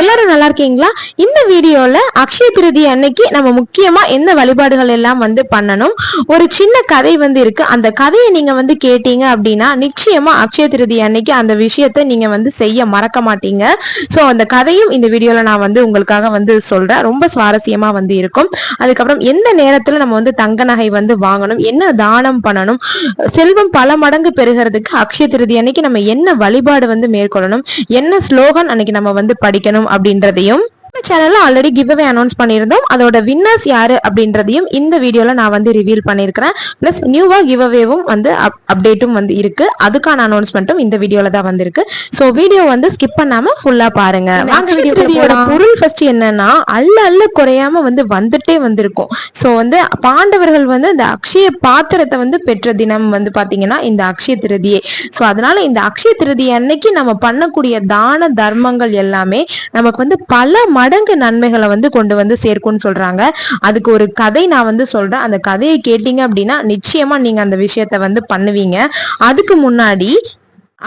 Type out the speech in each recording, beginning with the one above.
எல்லாரும் நல்லா இருக்கீங்களா? இந்த வீடியோல அக்ஷய திருதி அன்னைக்கு நம்ம முக்கியமா எந்த வழிபாடுகள் எல்லாம் வந்து பண்ணணும்? ஒரு சின்ன கதை வந்து இருக்கு. அந்த கதையை நீங்க வந்து கேட்டீங்க அப்படின்னா நிச்சயமா அக்ஷய திருதி அன்னைக்கு அந்த விஷயத்த நீங்க வந்து செய்ய மறக்க மாட்டீங்க. ஸோ அந்த கதையும் இந்த வீடியோல நான் வந்து உங்களுக்காக வந்து சொல்றேன். ரொம்ப சுவாரஸ்யமா வந்து இருக்கும். அதுக்கப்புறம் எந்த நேரத்துல நம்ம வந்து தங்க நகை வந்து வாங்கணும்? என்ன தானம் பண்ணணும்? செல்வம் பல மடங்கு பெறுகிறதுக்கு அக்ஷய திருதி அன்னைக்கு நம்ம என்ன வழிபாடு வந்து மேற்கொள்ளணும்? என்ன ஸ்லோகன் அன்னைக்கு நம்ம வந்து படிக்கணும்? அப்படின்றதையும் நம்ம சேனல்ல ஆல்ரெடி கிவ் அவே அனௌன்ஸ் பண்ணியிருந்தோம். அதோட வின்னர்ஸ் யாரு அப்படின்றதையும் இந்த வீடியோல நான் வந்து ரிவீல் பண்ணியிருக்கிறேன். பிளஸ் நியூவா கிவ் அவேவும் வந்து அப்டேட்டும் வந்து இருக்கு. அதுக்கான அனௌன்ஸ்மெண்ட்டும் இந்த வீடியோல தான் வந்திருக்கு. ஸோ வீடியோ வந்து ஸ்கிப் பண்ணாம ஃபுல்லா பாருங்க. வீடியோட பொருள் ஃபர்ஸ்ட் என்னன்னா அல்ல அல்ல குறையாம வந்து வந்துட்டே வந்திருக்கும். ஸோ வந்து பாண்டவர்கள் வந்து இந்த அக்ஷய பாத்திரத்தை வந்து பெற்ற தினம் வந்து பாத்தீங்கன்னா இந்த அக்ஷய திருதியே. ஸோ அதனால இந்த அக்ஷய திருதி அன்னைக்கு நம்ம பண்ணக்கூடிய தான தர்மங்கள் எல்லாமே நமக்கு வந்து பல மடங்கு நன்மைகளை வந்து கொண்டு வந்து சேர்க்கும்னு சொல்றாங்க. அதுக்கு ஒரு கதை நான் வந்து சொல்றேன். அந்த கதையை கேட்டீங்க அப்படின்னா நிச்சயமா நீங்க அந்த விஷயத்த வந்து பண்ணுவீங்க. அதுக்கு முன்னாடி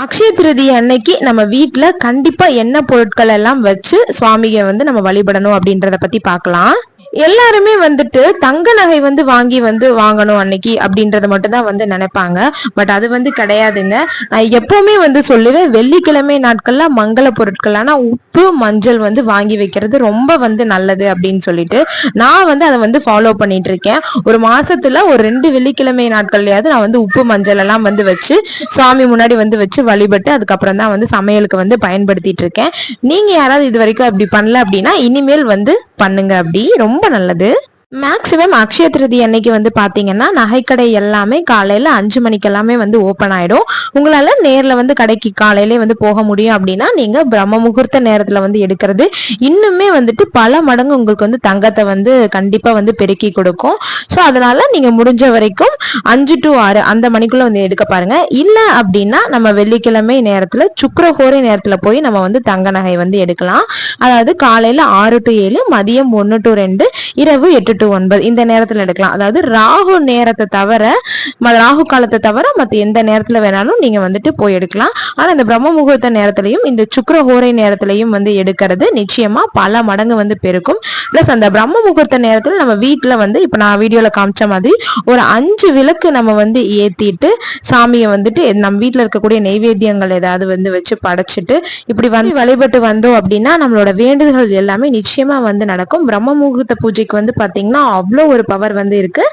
அக்ஷய திருதி அன்னைக்கு நம்ம வீட்டுல கண்டிப்பா என்ன பொருட்கள் எல்லாம் வச்சு சுவாமியை வந்து நம்ம வழிபடணும் அப்படின்றத பத்தி பார்க்கலாம். எல்லாருமே வந்துட்டு தங்க நகை வந்து வாங்கி வந்து வாங்கணும் அன்னைக்கு அப்படின்றத மட்டும் தான் வந்து நினைப்பாங்க. பட் அது வந்து கிடையாதுங்க. நான் எப்பவுமே வந்து சொல்லுவேன் வெள்ளிக்கிழமை நாட்கள்ல மங்கள பொருட்கள். ஆனா உப்பு மஞ்சள் வந்து வாங்கி வைக்கிறது ரொம்ப வந்து நல்லது அப்படின்னு சொல்லிட்டு நான் வந்து அதை வந்து ஃபாலோ பண்ணிட்டு இருக்கேன். ஒரு மாசத்துல ஒரு ரெண்டு வெள்ளிக்கிழமை நாட்கள்லயாவது நான் வந்து உப்பு மஞ்சள் எல்லாம் வந்து வச்சு சுவாமி முன்னாடி வந்து வச்சு வழிபட்டு அதுக்கப்புறம் தான் வந்து சமையலுக்கு வந்து பயன்படுத்திட்டு இருக்கேன். நீங்க யாராவது இது வரைக்கும் அப்படி பண்ணல அப்படின்னா இனிமேல் வந்து பண்ணுங்க அப்படி. ரொம்ப நல்லது. மேக்சிமம் அக்ஷய திருதி அன்னைக்கு வந்து பார்த்தீங்கன்னா நகைக்கடை எல்லாமே காலையில் அஞ்சு மணிக்கு எல்லாமே வந்து ஓப்பன் ஆயிடும். உங்களால் நேரில் வந்து கடைக்கு காலையிலே வந்து போக முடியும் அப்படின்னா நீங்கள் பிரம்ம முகூர்த்த நேரத்தில் வந்து எடுக்கிறது. இன்னுமே வந்துட்டு பல மடங்கு உங்களுக்கு வந்து தங்கத்தை வந்து கண்டிப்பாக வந்து பெருக்கி கொடுக்கும். ஸோ அதனால நீங்கள் முடிஞ்ச வரைக்கும் அஞ்சு டு ஆறு அந்த மணிக்குள்ள வந்து எடுக்க பாருங்க. இல்லை அப்படின்னா நம்ம வெள்ளிக்கிழமை நேரத்தில் சுக்கரகோரை நேரத்தில் போய் நம்ம வந்து தங்க நகை வந்து எடுக்கலாம். அதாவது காலையில் ஆறு டு ஏழு மதியம் ஒன்று டு ரெண்டு இரவு எட்டு டு ஒன்பது. இந்த நேரத்துல எடுக்கலாம். அதாவது ராகு நேரத்தை தவிர ராகு காலத்தை தவிர மற்ற எந்த நேரத்துல வேணாலும் நீங்க வந்துட்டு போய் எடுக்கலாம். ஆனா இந்த பிரம்ம முகூர்த்த நேரத்திலையும் இந்த சுக்கர ஹோரை நேரத்திலையும் வந்து எடுக்கிறது நிச்சயமா பல மடங்கு வந்து பெருக்கும். பிளஸ் அந்த பிரம்ம முகூர்த்த நேரத்துல நம்ம வீட்டுல வந்து இப்ப நான் வீடியோல காமிச்ச மாதிரி ஒரு அஞ்சு விளக்கு நம்ம வந்து ஏத்திட்டு சாமியை வந்துட்டு நம்ம வீட்டுல இருக்கக்கூடிய நெய்வேத்தியங்கள் ஏதாவது வந்து வச்சு படைச்சிட்டு இப்படி வந்து வழிபட்டு வந்தோம் அப்படின்னா நம்மளோட வேண்டுதல்கள் எல்லாமே நிச்சயமா வந்து நடக்கும். பிரம்ம முகூர்த்த பூஜைக்கு வந்து பாத்தீங்கன்னா பார்த்தீங்கன்னா அவ்வளோ ஒரு பவர் வந்து இருக்கு.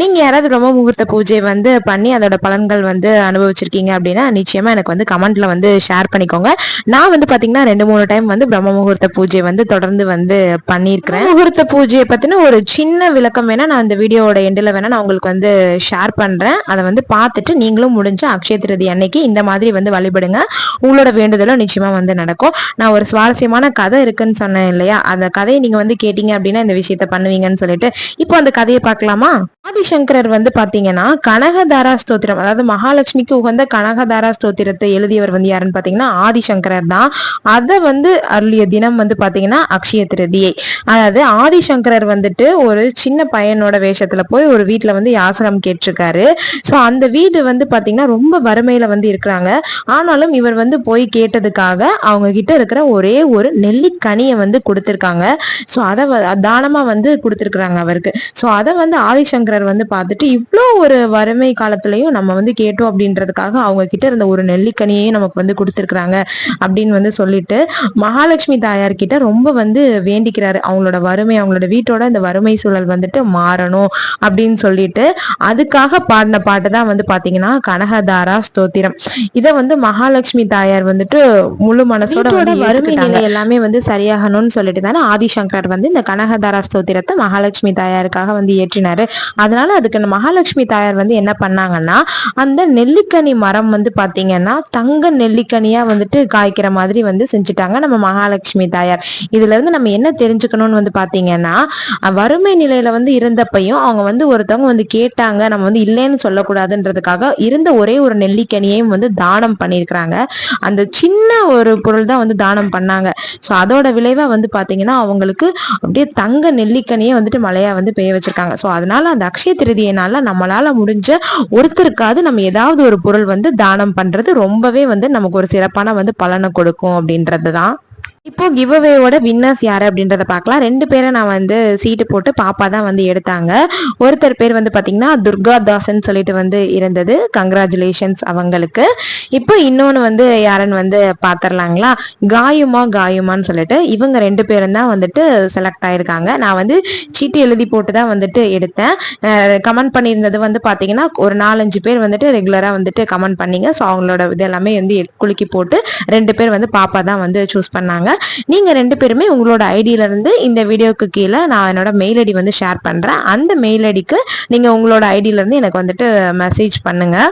நீங்க யாராவது பிரம்ம முகூர்த்த பூஜை வந்து பண்ணி அதோட பலன்கள் வந்து அனுபவிச்சிருக்கீங்க அப்படின்னா நிச்சயமா எனக்கு வந்து கமெண்ட்ல வந்து ஷேர் பண்ணிக்கோங்க. நான் வந்து பாத்தீங்கன்னா ரெண்டு மூணு டைம் வந்து பிரம்ம முகூர்த்த பூஜை வந்து தொடர்ந்து வந்து பண்ணியிருக்கிறேன். முகூர்த்த பூஜையை பத்தின ஒரு சின்ன விளக்கம் வேணா நான் இந்த வீடியோட எண்டில் வேணா நான் உங்களுக்கு வந்து ஷேர் பண்றேன். அதை வந்து பார்த்துட்டு நீங்களும் முடிஞ்ச அக்ஷய திருதி அன்னைக்கு இந்த மாதிரி வந்து வழிபடுங்க. உங்களோட வேண்டுதலும் நிச்சயமா வந்து நடக்கும். நான் ஒரு சுவாரஸ்யமான கதை இருக்குன்னு சொன்னேன் இல்லையா? அந்த கதையை நீங்க வந்து கேட்டீங்க அப்படின்னா இந்த விஷயத்த பண்ணுவீங்கன்னு சொல்லி சொல்லிட்டு இப்போ அந்த கதையை பார்க்கலாமா? ஆதிசங்கரர் வந்து பாத்தீங்கன்னா கனகதாரா ஸ்தோத்திரம் அதாவது மகாலட்சுமிக்கு உகந்த கனகதாரா ஸ்தோத்திரத்தை எழுதியவர் வந்து யாருன்னு பாத்தீங்கன்னா ஆதிசங்கரர் தான். அதை வந்து அருளிய தினம் வந்து பாத்தீங்கன்னா அக்ஷய திருதியை. அதாவது ஆதிசங்கரர் வந்துட்டு ஒரு சின்ன பையனோட வேஷத்துல போய் ஒரு வீட்டுல வந்து யாசகம் கேட்டிருக்காரு. ஸோ அந்த வீடு வந்து பாத்தீங்கன்னா ரொம்ப வறுமையில வந்து இருக்கிறாங்க. ஆனாலும் இவர் வந்து போய் கேட்டதுக்காக அவங்க கிட்ட இருக்கிற ஒரே ஒரு நெல்லிக்கனியை வந்து கொடுத்துருக்காங்க. ஸோ அதை தானமா வந்து கொடுத்துருக்குறாங்க? அவருக்கு. ஸோ அதை வந்து ஆதிசங்கரர் வந்து பார்த்துட்டு இவ்வளோ ஒரு வறுமை காலத்திலையும் நம்ம வந்து கேட்டோம் அப்படின்றதுக்காக அவங்க கிட்ட இருந்த ஒரு நெல்லிக்கனியையும் நமக்கு வந்து கொடுத்துருக்குறாங்க அப்படின்னு வந்து சொல்லிட்டு மகாலட்சுமி தாயார் கிட்ட ரொம்ப வந்து வேண்டிக்கிறாரு. அவங்களோட வறுமை அவங்களோட வீட்டோட இந்த வறுமை சூழல் வந்துட்டு மாறணும் அப்படின்னு சொல்லிட்டு அதுக்காக பாடின பாட்டு தான் வந்து பாத்தீங்கன்னா கனகதாரா ஸ்தோத்திரம். இதை வந்து மகாலட்சுமி தாயார் வந்துட்டு முழு மனசோட வறுமை நிலை எல்லாமே வந்து சரியாகணும்னு சொல்லிட்டு தானே ஆதிசங்கர் வந்து இந்த கனகதாரா ஸ்தோத்திரத்தை மகாலட்சுமி தாயாருக்காக வந்து ஏற்றினாரு. அதனால அதுக்கு மகாலட்சுமி தாயார் வந்து என்ன பண்ணாங்கன்னா அந்த நெல்லிக்கனி மரம் வந்து பாத்தீங்கன்னா தங்க நெல்லிக்கனியா வந்துட்டு காய்க்கிற மாதிரி வந்து செஞ்சுட்டாங்க நம்ம மகாலட்சுமி தாயார். இதுல இருந்து நம்ம என்ன தெரிஞ்சுக்கணும்னு வந்து பாத்தீங்கன்னா வறுமை நிலையில வந்து இருந்தப்பையும் அவங்க வந்து ஒருத்தவங்க வந்து கேட்டாங்க நம்ம வந்து இல்லைன்னு சொல்லக்கூடாதுன்றதுக்காக இருந்த ஒரே ஒரு நெல்லிக்கனியையும் வந்து தானம் பண்ணியிருக்கிறாங்க. அந்த சின்ன ஒரு பொருள் தான் வந்து தானம் பண்ணாங்க. ஸோ அதோட விளைவா வந்து பாத்தீங்கன்னா அவங்களுக்கு அப்படியே தங்க நெல்லிக்கனியை வந்துட்டு மழையா வந்து பெய்ய வச்சிருக்காங்க. ஸோ அதனால அந்த அக்ஷய திருதியினால நம்மளால முடிஞ்ச ஒருத்தருக்காவது நம்ம ஏதாவது ஒரு பொருள் வந்து தானம் பண்றது ரொம்பவே வந்து நமக்கு ஒரு சிறப்பான வந்து பலனை கொடுக்கும் அப்படின்றது தான் இப்போ கிவ்அவேவோட வின்னர்ஸ் யார் அப்படின்றத பார்க்கலாம். ரெண்டு பேரை நான் வந்து சீட்டு போட்டு பாப்பா தான் வந்து எடுத்தாங்க. ஒருத்தர் பேர் வந்து பார்த்தீங்கன்னா துர்கா தாசன் சொல்லிட்டு வந்து இருந்தது. கங்க்ராச்சுலேஷன்ஸ் அவங்களுக்கு. இப்போ இன்னொன்று வந்து யாருன்னு வந்து பார்த்துடலாங்களா காயுமா காயுமான்னு சொல்லிட்டு இவங்க ரெண்டு பேரும் தான் வந்துட்டு செலக்ட் ஆயிருக்காங்க. நான் வந்து சீட்டு எழுதி போட்டு தான் வந்துட்டு எடுத்தேன். கமெண்ட் பண்ணியிருந்தது வந்து பார்த்தீங்கன்னா ஒரு நாலஞ்சு பேர் வந்துட்டு ரெகுலராக வந்துட்டு கமெண்ட் பண்ணீங்க. ஸோ அவங்களோட இது எல்லாமே வந்து குலுக்கி போட்டு ரெண்டு பேர் வந்து பாப்பா தான் வந்து சூஸ் பண்ணாங்க. நீங்கள் ரெண்டு பேருமே உங்களோட ஐடியிலேருந்து இந்த வீடியோக்கு கீழே நான் என்னோட மெயில் ஐடி வந்து ஷேர் பண்ணுறேன் அந்த மெயில் ஐடிக்கு நீங்கள் உங்களோட ஐடியிலேருந்து எனக்கு வந்துட்டு மெசேஜ் பண்ணுங்கள்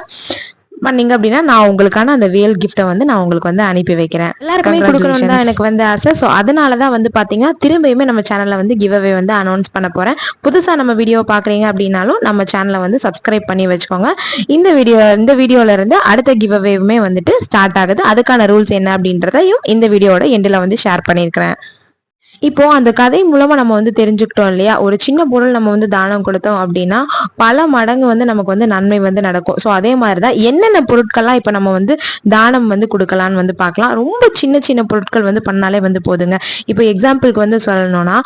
பண்ணீங்க அப்படின்னா நான் உங்களுக்கான அந்த வேல் கிஃப்ட்டை வந்து நான் உங்களுக்கு வந்து அனுப்பி வைக்கிறேன். எல்லாருக்குமே கொடுக்கணும் தான் எனக்கு வந்து ஆசை. ஸோ அதனால தான் வந்து பார்த்தீங்கன்னா திரும்பியுமே நம்ம சேனலில் வந்து கிவ் அவே வந்து அனௌன்ஸ் பண்ண போகிறேன் புதுசாக நம்ம வீடியோ பார்க்குறீங்க அப்படின்னாலும் நம்ம சேனலை வந்து சப்ஸ்கிரைப் பண்ணி வச்சுக்கோங்க. இந்த வீடியோ இந்த வீடியோல இருந்து அடுத்த கிவ் அவேவுமே வந்துட்டு ஸ்டார்ட் ஆகுது. அதுக்கான ரூல்ஸ் என்ன அப்படின்றதையும் இந்த வீடியோட எண்டில் வந்து ஷேர் பண்ணியிருக்கிறேன். இப்போ அந்த கதை மூலமா நம்ம வந்து தெரிஞ்சுக்கிட்டோம் இல்லையா? ஒரு சின்ன பொருள் நம்ம வந்து தானம் கொடுத்தோம் அப்படின்னா பல மடங்கு வந்து நமக்கு வந்து நன்மை வந்து நடக்கும். ஸோ அதே மாதிரிதான் என்னென்ன பொருட்கள்லாம் இப்போ நம்ம வந்து தானம் வந்து கொடுக்கலான்னு வந்து பார்க்கலாம். ரொம்ப சின்ன சின்ன பொருட்கள் வந்து பண்ணாலே வந்து போதுங்க. இப்போ எக்ஸாம்பிளுக்கு வந்து சொல்லணும்னா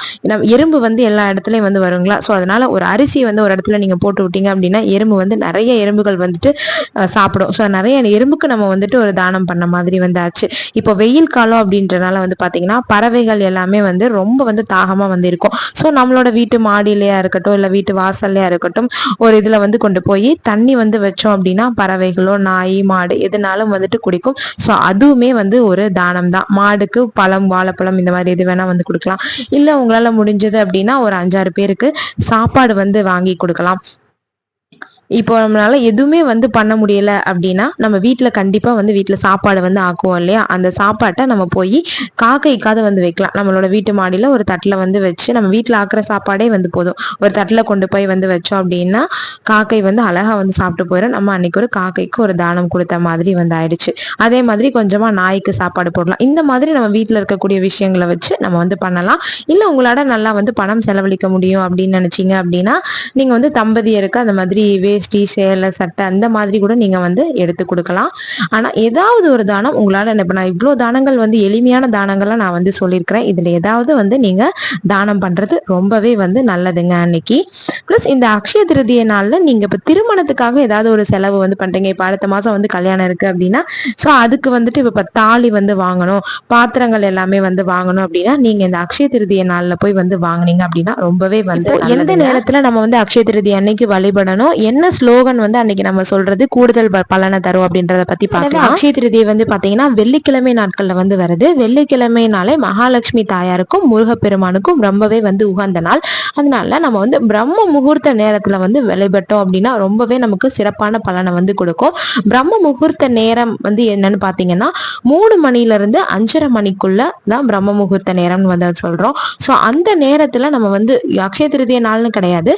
எறும்பு வந்து எல்லா இடத்துலையும் வந்து வருங்களா? ஸோ அதனால ஒரு அரிசி வந்து ஒரு இடத்துல நீங்க போட்டு விட்டீங்க அப்படின்னா எறும்பு வந்து நிறைய எறும்புகள் வந்துட்டு சாப்பிடும். ஸோ நிறைய எறும்புக்கு நம்ம வந்துட்டு ஒரு தானம் பண்ண மாதிரி வந்து ஆச்சு இப்போ வெயில் காலம் அப்படின்றனால வந்து பாத்தீங்கன்னா பறவைகள் எல்லாமே வந்து ரொம்ப வந்து தாகமாக வந்து இருக்கும். ஸோ நம்மளோட வீட்டு மாடியிலையா இருக்கட்டும் இல்லை வீட்டு வாசல்லையா இருக்கட்டும் ஒரு இதில் வந்து கொண்டு போய் தண்ணி வந்து வச்சோம் அப்படின்னா பறவைகளோ நாய் மாடு எதுனாலும் வந்துட்டு குடிக்கும். ஸோ அதுவுமே வந்து ஒரு தானம் தான். மாடுக்கு பழம் வாழைப்பழம் இந்த மாதிரி எது வேணா வந்து கொடுக்கலாம். இல்லை உங்களால் முடிஞ்சது அப்படின்னா ஒரு அஞ்சாறு பேருக்கு சாப்பாடு வந்து வாங்கி கொடுக்கலாம். இப்போ நம்மளால எதுவுமே வந்து பண்ண முடியல அப்படின்னா நம்ம வீட்டில் கண்டிப்பாக வந்து வீட்டில் சாப்பாடு வந்து ஆக்குவோம் இல்லையா? அந்த சாப்பாட்டை நம்ம போய் காக்கைக்காவது வந்து வைக்கலாம். நம்மளோட வீட்டு மாடியில் ஒரு தட்டில் வந்து வச்சு நம்ம வீட்டில் ஆக்குற சாப்பாடே வந்து போதும். ஒரு தட்டில் கொண்டு போய் வந்து வச்சோம் அப்படின்னா காக்கை வந்து அழகாக வந்து சாப்பிட்டு போயிடும் நம்ம அன்னைக்கு ஒரு காக்கைக்கு ஒரு தானம் கொடுத்த மாதிரி வந்து ஆயிடுச்சு. அதே மாதிரி கொஞ்சமாக நாய்க்கு சாப்பாடு போடலாம். இந்த மாதிரி நம்ம வீட்டில் இருக்கக்கூடிய விஷயங்களை வச்சு நம்ம வந்து பண்ணலாம். இல்லை உங்களால நல்லா வந்து பணம் செலவழிக்க முடியும் அப்படின்னு நினைச்சீங்க அப்படின்னா நீங்கள் வந்து தம்பதியருக்கு அந்த மாதிரி வே வேஷ்டி சேலை சட்டை அந்த மாதிரி கூட நீங்க வந்து எடுத்து கொடுக்கலாம். ஆனா ஏதாவது ஒரு தானம் உங்களால என்ன நான் இவ்வளோ தானங்கள் வந்து எளிமையான தானங்கள்லாம் நான் வந்து சொல்லியிருக்கிறேன். இதுல ஏதாவது வந்து நீங்க தானம் பண்றது ரொம்பவே வந்து நல்லதுங்க அன்னைக்கு. பிளஸ் இந்த அக்ஷய திருதிய நாள்ல நீங்க இப்ப திருமணத்துக்காக ஏதாவது ஒரு செலவு வந்து பண்றீங்க. இப்ப அடுத்த மாசம் வந்து கல்யாணம் இருக்கு அப்படின்னா ஸோ அதுக்கு வந்துட்டு இப்ப தாலி வந்து வாங்கணும். பாத்திரங்கள் எல்லாமே வந்து வாங்கணும் அப்படின்னா நீங்க இந்த அக்ஷய திருதிய நாள்ல போய் வந்து வாங்கினீங்க அப்படின்னா ரொம்பவே வந்து எந்த நேரத்துல நம்ம வந்து அக்ஷய திருதி அன்னைக்கு வழிபடணும்? என்ன ஸ்லோகன் வந்து அன்னைக்கு நம்ம சொல்றது கூடுதல் பலனை தரும் அப்படின்றத பத்தி பார்க்கலாம். அக்ஷய திருதியை வந்து பாத்தீங்கன்னா வெள்ளிக்கிழமை நாட்கள்ல வந்து வருது. வெள்ளிக்கிழமைனாலே மகாலட்சுமி தாயாருக்கும் முருகப்பெருமானுக்கும் ரொம்பவே வந்து உகந்த நாள். அதனால நம்ம வந்து பிரம்ம முகூர்த்த நேரத்துல வந்து வழிபட்டோம் அப்படின்னா ரொம்பவே நமக்கு சிறப்பான பலனை வந்து கொடுக்கும். பிரம்ம முகூர்த்த நேரம் வந்து என்னன்னு பாத்தீங்கன்னா மூணு மணில இருந்து அஞ்சரை மணிக்குள்ள தான் பிரம்ம முகூர்த்த நேரம்னு வந்து சொல்றோம். ஸோ அந்த நேரத்துல நம்ம வந்து அக்ஷய திருதிய நாள்னு கிடையாது.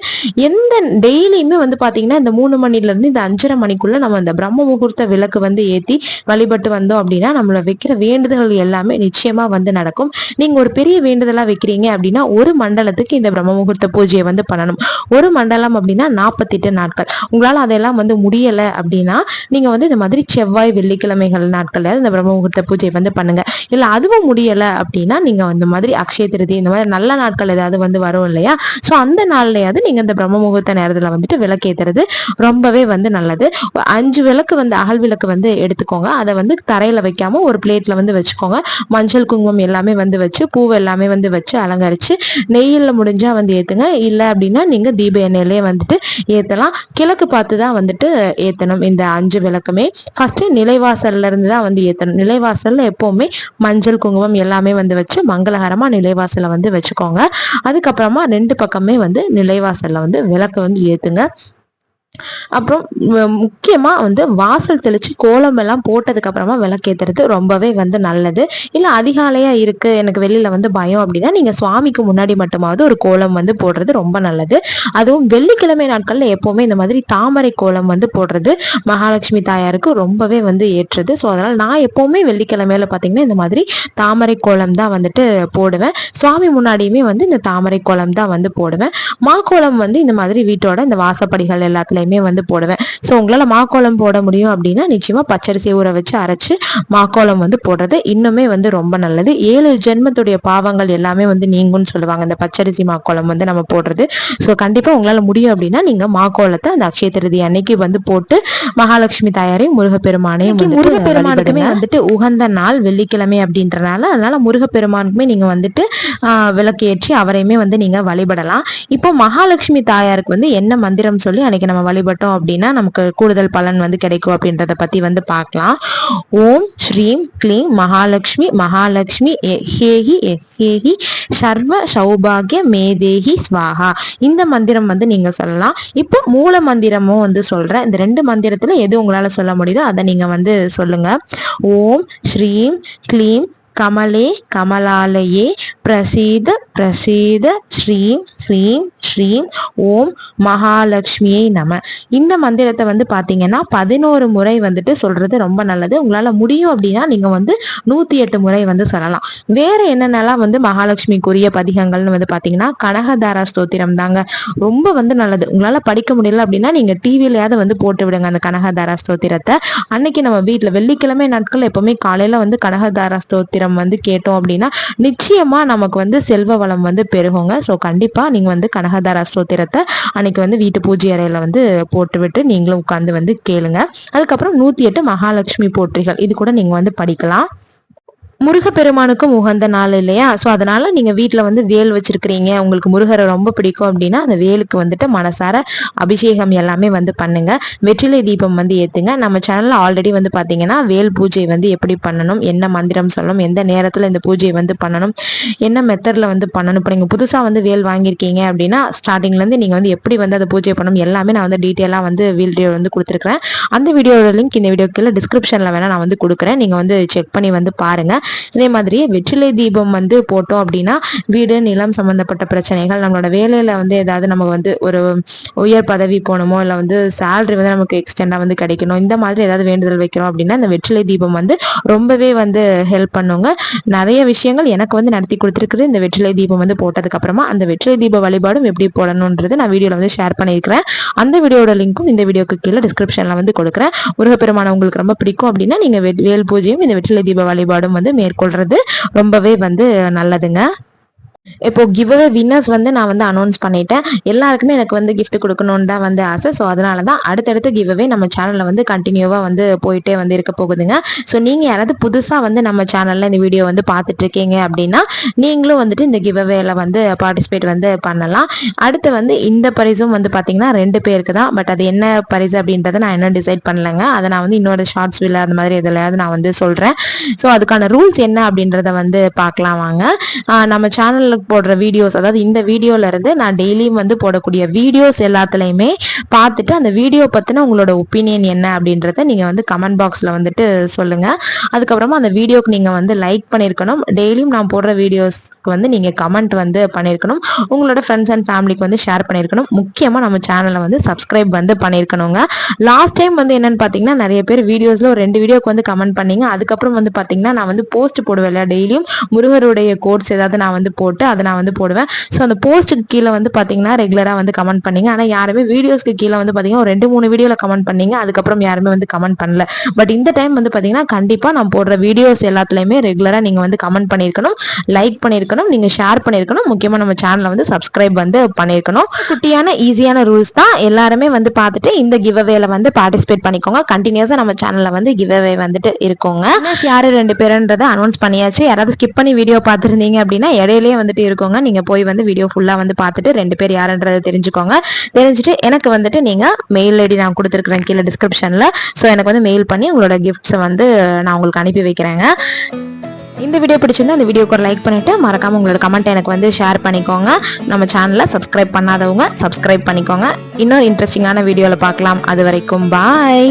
எந்த டெய்லியுமே வந்து பாத்தீங்கன்னா இந்த மூணு மணில இருந்து இந்த அஞ்சரை மணிக்குள்ள நம்ம இந்த பிரம்ம முகூர்த்த விளக்கு வந்து ஏத்தி வழிபட்டு வந்தோம் அப்படின்னா நம்மள வைக்கிற வேண்டுதல்கள் எல்லாமே நிச்சயமா வந்து நடக்கும். நீங்க ஒரு பெரிய வேண்டுதலா வைக்கிறீங்க அப்படின்னா ஒரு மண்டலத்துக்கு இந்த பிரம்ம முகூர்த்த பூஜையை வந்து பண்ணணும். ஒரு மண்டலம் அப்படின்னா நாற்பத்தி எட்டு நாட்கள். உங்களால அதெல்லாம் வந்து முடியல அப்படின்னா நீங்க வந்து இந்த மாதிரி செவ்வாய் வெள்ளிக்கிழமைகள் நாட்கள்ல இந்த பிரம்ம முகூர்த்த பூஜை வந்து பண்ணுங்க. இல்ல அதுவும் முடியல அப்படின்னா நீங்க இந்த மாதிரி அக்ஷய திருதி இந்த மாதிரி நல்ல நாட்கள் ஏதாவது வந்து வரும் இல்லையா? சோ அந்த நாள்லயாவது நீங்க இந்த பிரம்ம முகூர்த்த நேரத்துல வந்துட்டு விளக்கேத்துறது ரொம்பவே வந்து நல்லது. அஞ்சு விளக்கு வந்து அகல் விளக்கு வந்து எடுத்துக்கோங்க. அதை வந்து தரையில் வைக்காம ஒரு பிளேட்ல வந்து வச்சுக்கோங்க. மஞ்சள் குங்குமம் எல்லாமே வந்து வச்சு பூ எல்லாமே வந்து வச்சு அலங்கரிச்சு நெய்யில் முடிஞ்சா வந்து ஏற்றுங்க இல்லை அப்படின்னா நீங்கள் தீப எண்ணெயிலே வந்துட்டு ஏற்றலாம் கிழக்கு பார்த்து தான் வந்துட்டு ஏற்றணும் இந்த அஞ்சு விளக்குமே. ஃபர்ஸ்ட் நிலைவாசல்ல இருந்து தான் வந்து ஏற்றணும் நிலைவாசல்ல எப்பவுமே மஞ்சள் குங்குமம் எல்லாமே வந்து வச்சு மங்களகரமா நிலைவாசலை வந்து வச்சுக்கோங்க. அதுக்கப்புறமா ரெண்டு பக்கமே வந்து நிலைவாசல்ல வந்து விளக்கு வந்து ஏற்றுங்க அப்புறம் முக்கியமா வந்து வாசல் தெளிச்சு கோலம் எல்லாம் போட்டதுக்கு அப்புறமா விளக்கேத்துறது ரொம்பவே வந்து நல்லது. இல்ல அதிகாலையா இருக்கு எனக்கு வெளியில் வந்து பயம் அப்படின்னா நீங்க சுவாமிக்கு முன்னாடி மட்டுமாவது ஒரு கோலம் வந்து போடுறது ரொம்ப நல்லது. அதுவும் வெள்ளிக்கிழமை நாட்கள்ல எப்போவுமே இந்த மாதிரி தாமரை கோலம் வந்து போடுறது மகாலட்சுமி தாயாருக்கு ரொம்பவே வந்து ஏற்றுது. ஸோ அதனால நான் எப்போவுமே வெள்ளிக்கிழமையில பாத்தீங்கன்னா இந்த மாதிரி தாமரை கோலம் தான் வந்துட்டு போடுவேன். சுவாமி முன்னாடியுமே வந்து இந்த தாமரை கோலம் தான் வந்து போடுவேன். மா கோலம் வந்து இந்த மாதிரி வீட்டோட இந்த வாசப்படிகள் எல்லாத்துலயும் எல்லாத்துலேயுமே வந்து போடுவேன். ஸோ உங்களால் மாக்கோலம் போட முடியும் அப்படின்னா நிச்சயமாக பச்சரிசி ஊற வச்சு அரைச்சி மாக்கோலம் வந்து போடுறது இன்னுமே வந்து ரொம்ப நல்லது. ஏழு ஜென்மத்துடைய பாவங்கள் எல்லாமே வந்து நீங்கும்னு சொல்லுவாங்க. இந்த பச்சரிசி மாக்கோலம் வந்து நம்ம போடுறது. ஸோ கண்டிப்பாக உங்களால் முடியும் அப்படின்னா நீங்கள் மாக்கோலத்தை அந்த அக்ஷய திருதி அன்னைக்கு வந்து போட்டு மகாலட்சுமி தாயாரையும் முருகப்பெருமானையும் முருகப்பெருமானுக்குமே வந்துட்டு உகந்த நாள் வெள்ளிக்கிழமை அப்படின்றனால அதனால முருகப்பெருமானுக்குமே நீங்க வந்துட்டு விளக்கேற்றி அவரையுமே வந்து நீங்க வழிபடலாம். இப்போ மகாலட்சுமி தாயாருக்கு வந்து என்ன மந்திரம் சொல்லி அன்னைக்கு நம்ம வழிபட்டோம் அப்படின்னா நமக்கு கூடுதல் பலன் வந்து கிடைக்கும் அப்படின்றத பத்தி வந்து பார்க்கலாம். ஓம் ஸ்ரீம் க்ளீம் மகாலட்சுமி மகாலட்சுமி ஹேகி ஹேகி சர்வ சௌபாகிய மேதேகி ஸ்வாகா. இந்த மந்திரம் வந்து நீங்க சொல்லலாம். இப்போ மூல மந்திரமும் வந்து சொல்றேன். இந்த ரெண்டு மந்திரத்துல எது உங்களால சொல்ல முடியுதோ அதை நீங்க வந்து சொல்லுங்க. ஓம் ஸ்ரீம் க்ளீம் கமலே கமலாலயே பிரசீத பிரசீத ஸ்ரீம் ஸ்ரீம் ஸ்ரீம் ஓம் மகாலட்சுமியை நம. இந்த மந்திரத்தை வந்து பார்த்தீங்கன்னா பதினோரு முறை வந்துட்டு சொல்றது ரொம்ப நல்லது. உங்களால் முடியும் அப்படின்னா நீங்கள் வந்து நூற்றி எட்டு முறை வந்து சொல்லலாம். வேற என்னென்னலாம் வந்து மகாலட்சுமிக்குரிய பதிகங்கள்னு வந்து பார்த்தீங்கன்னா கனகதாரா ஸ்தோத்திரம் தாங்க ரொம்ப வந்து நல்லது. உங்களால் படிக்க முடியல அப்படின்னா நீங்கள் டிவிலையாவது வந்து போட்டு விடுங்க அந்த கனகதாரா ஸ்தோத்திரத்தை. அன்னைக்கு நம்ம வீட்டில் வெள்ளிக்கிழமை நாட்கள் எப்போவுமே காலையில் வந்து கனகதாரா ஸ்தோத்திரம் வந்து கேட்டோம் அப்படின்னா நிச்சயமாக நமக்கு வந்து செல்வ வளம் வந்து பெருகுங்க. ஸோ கண்டிப்பாக நீங்கள் வந்து கனகதார ஸ்தோத்திரத்தை அன்னைக்கு வந்து வீட்டு பூஜை அறையில் வந்து போட்டு விட்டு நீங்களும் உட்காந்து வந்து கேளுங்க. அதுக்கப்புறம் நூற்றி எட்டு மகாலட்சுமி போற்றிகள். இது கூட நீங்கள் வந்து படிக்கலாம். முருகப்பெருமானுக்கும் உகந்த நாள் இல்லையா? ஸோ அதனால் நீங்கள் வீட்டில் வந்து வேல் வச்சுருக்கிறீங்க. உங்களுக்கு முருகரை ரொம்ப பிடிக்கும் அப்படின்னா அந்த வேலுக்கு வந்துட்டு மனசார அபிஷேகம் எல்லாமே வந்து பண்ணுங்கள் வெற்றிலை தீபம் வந்து ஏற்றுங்க நம்ம சேனலில் ஆல்ரெடி வந்து பார்த்தீங்கன்னா வேல் பூஜை வந்து எப்படி பண்ணணும் என்ன மந்திரம் சொல்லணும் எந்த நேரத்தில் இந்த பூஜையை வந்து பண்ணணும் என்ன மெத்தடில் வந்து பண்ணணும். இப்போ நீங்கள் புதுசாக வந்து வேல் வாங்கியிருக்கீங்க அப்படின்னா ஸ்டார்டிங்லேருந்து நீங்கள் வந்து எப்படி வந்து அதை பூஜை பண்ணணும் எல்லாமே நான் வந்து டீட்டெயிலாக வந்து வீடியோ வந்து கொடுத்துருக்குறேன். அந்த வீடியோட லிங்க் இந்த வீடியோ டிஸ்கிரிப்ஷனில் வேணால் நான் வந்து கொடுக்குறேன். நீங்கள் வந்து செக் பண்ணி வந்து பாருங்கள் இதே மாதிரி வெற்றிலை தீபம் வந்து போட்டோம் அப்படின்னா வீடு நிலம் சம்பந்தப்பட்ட பிரச்சனைகள் நம்மளோட வேலையில வந்து ஏதாவது நமக்கு வந்து ஒரு உயர் பதவி போகணுமோ இல்லை வந்து சேலரி வந்து நமக்கு எக்ஸ்டெண்டா வந்து கிடைக்கணும் இந்த மாதிரி ஏதாவது வேண்டுதல் வைக்கிறோம் அப்படின்னா இந்த வெற்றிலை தீபம் வந்து ரொம்பவே வந்து ஹெல்ப் பண்ணுங்க. நிறைய விஷயங்கள் எனக்கு வந்து நடத்தி கொடுத்துருக்குது. இந்த வெற்றிலை தீபம் வந்து போட்டதுக்கு அப்புறமா அந்த வெற்றிலை தீப வழிபாடும் எப்படி போடணுன்றது நான் வீடியோல வந்து ஷேர் பண்ணியிருக்கிறேன். அந்த வீடியோட லிங்க்கும் இந்த வீடியோக்கு கீழே டிஸ்கிரிப்ஷன்ல வந்து கொடுக்குறேன். முருகப்பெருமான உங்களுக்கு ரொம்ப பிடிக்கும் அப்படின்னா நீங்க வேல் பூஜையும் இந்த வெற்றிலை தீப வழிபாடும் வந்து மேற்கொள்றது ரொம்பவே வந்து நல்லதுங்க. இப்போ கிவ்அவே வின்னர்ஸ் வந்து நான் வந்து அனௌன்ஸ் பண்ணிட்டேன். எல்லாருக்குமே எனக்கு வந்து கிஃப்ட் கொடுக்கணும்னு தான் வந்து ஆசை. ஸோ அதனால தான் அடுத்தடுத்த கிவ்அவே நம்ம சேனலில் வந்து கண்டினியூவாக வந்து போயிட்டே வந்து இருக்க போகுதுங்க. ஸோ நீங்கள் யாராவது புதுசாக வந்து நம்ம சேனலில் இந்த வீடியோ வந்து பார்த்துட்டு இருக்கீங்க அப்படின்னா நீங்களும் வந்துட்டு இந்த கிவ்அவேல வந்து பார்ட்டிசிபேட் வந்து பண்ணலாம். அடுத்து வந்து இந்த பரிசும் வந்து பார்த்தீங்கன்னா ரெண்டு பேருக்கு தான். பட் அது என்ன பரிசு அப்படின்றத நான் என்ன டிசைட் பண்ணலங்க. அதை நான் வந்து இன்னொரு ஷார்ட்ஸ் வீல அந்த மாதிரி எதுலையாவது நான் வந்து சொல்கிறேன் ஸோ அதுக்கான ரூல்ஸ் என்ன அப்படின்றத வந்து பார்க்கலாம் வாங்க. நம்ம சேனலில் போடுற வீடியோஸ் அதாவது இந்த வீடியோல இருந்து நான் டெய்லியும் வந்து போடக்கூடிய வீடியோஸ் எல்லாத்துலேயுமே பார்த்துட்டு அந்த வீடியோ பற்றின உங்களோட ஒப்பீனியன் என்ன அப்படின்றத நீங்கள் வந்து கமெண்ட் பாக்ஸில் வந்துட்டு சொல்லுங்கள் அதுக்கப்புறமா அந்த வீடியோக்கு நீங்கள் வந்து லைக் பண்ணியிருக்கணும் டெய்லியும் நான் போடுற வீடியோஸ் வந்து நீங்கள் கமெண்ட் வந்து பண்ணியிருக்கணும் உங்களோட ஃப்ரெண்ட்ஸ் அண்ட் ஃபேமிலிக்கு வந்து ஷேர் பண்ணியிருக்கணும் முக்கியமாக நம்ம சேனலை வந்து சப்ஸ்கிரைப் வந்து பண்ணியிருக்கணுங்க லாஸ்ட் டைம் வந்து என்னன்னு பார்த்தீங்கன்னா நிறைய பேர் வீடியோஸில் ஒரு ரெண்டு வீடியோக்கு வந்து கமெண்ட் பண்ணீங்க. அதுக்கப்புறம் வந்து பார்த்தீங்கன்னா நான் வந்து போஸ்ட் போடுவேன் இல்லையா டெய்லியும் முருகருடைய கோட்ஸ் ஏதாவது நான் வந்து போட்டு அதை நான் வந்து போடுவேன். ஸோ அந்த போஸ்ட்டுக்கு கீழே வந்து பார்த்தீங்கன்னா ரெகுலராக வந்து கமெண்ட் பண்ணீங்க. ஆனால் யாருமே வீடியோஸ்க்கு கீழே வந்து பார்த்தீங்கன்னா ஒரு ரெண்டு மூணு வீடியோவில் கமெண்ட் பண்ணீங்க. அதுக்கப்புறம் யாருமே வந்து கமெண்ட் பண்ணல. பட் இந்த டைம் வந்து பார்த்தீங்கன்னா கண்டிப்பாக நான் போடுற வீடியோஸ் எல்லாத்துலேயுமே ரெகுலராக நீங்கள் வந்து கமெண்ட் பண்ணியிருக்கணும் லைக் பண்ணியிருக்கணும் நீங்கள் ஷேர் பண்ணியிருக்கணும். முக்கியமாக நம்ம சேனலை வந்து சப்ஸ்கிரைப் வந்து பண்ணியிருக்கணும். குட்டியான ஈஸியான ரூல்ஸ் தான் எல்லாருமே வந்து பார்த்துட்டு இந்த கிவ் அவேல வந்து பார்ட்டிசிபேட் பண்ணிக்கோங்க. கண்டினியூஸாக நம்ம சேனலில் வந்து கிவ் அவே வந்துட்டு இருக்கோங்க. யார் ரெண்டு பேருன்றதை அனௌன்ஸ் பண்ணியாச்சு. யாராவது ஸ்கிப் பண்ணி வீடியோ பார்த்துருந்தீங்க அப்படின்னா இடையிலேயே வந்துட்டு இருக்கோங்க. நீங்கள் போய் வந்து வீடியோ ஃபுல்லாக வந்து பார்த்துட்டு ரெண்டு பேர் யாருன்றதை தெரிஞ்சுக்கோங்க. தெரிஞ்சுட்டு எனக்கு வந்துட்டு நீங்கள் மெயில் ஐடி நான் கொடுத்துருக்குறேன் கீழே டிஸ்கிரிப்ஷனில் ஸோ எனக்கு வந்து மெயில் பண்ணி உங்களோட கிஃப்ட்ஸை வந்து நான் உங்களுக்கு அனுப்பி வைக்கிறேங்க. இந்த வீடியோ பிடிச்சிருந்தா அந்த வீடியோக்கு ஒரு லைக் பண்ணிவிட்டு மறக்காமல் உங்களோட கமெண்ட் எனக்கு வந்து ஷேர் பண்ணிக்கோங்க. நம்ம சேனலில் சப்ஸ்கிரைப் பண்ணாதவங்க சப்ஸ்கிரைப் பண்ணிக்கோங்க. இன்னும் இன்ட்ரெஸ்டிங்கான வீடியோவில் பார்க்கலாம். அது வரைக்கும் பாய்